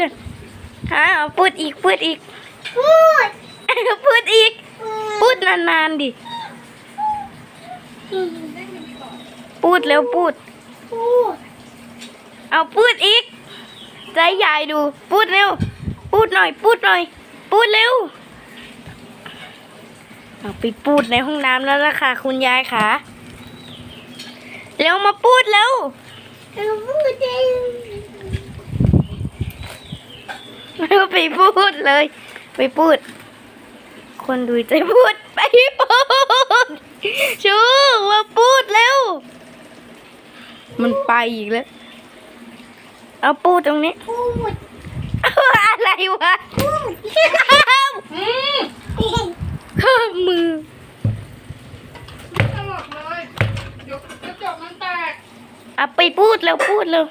กันฮะเอาพูดอีกพูดอีก พูด พูดอีก พูดนานๆดิ พูดเร็วพูด พูด เอาพูดอีก ใจใหญ่ดู พูดเร็ว พูดหน่อย พูดหน่อย พูดเร็วเอาไปพูดในห้องน้ำแล้วล่ะค่ะ คุณยายค่ะเร็วมาพูดเร็วเราพูดเอง เร็วไปพูดเลย ไปพูด คนดูจะพูดไปพูดชูมาพูดเร็ว มันไปอีกแล้ว เอาพูดตรงนี้ พูด อะไรวะพูดอืมข้ามือตลกเลยเดี๋ยวกระจกมันแตกเอาไปพูดแล้วพูดแล้ว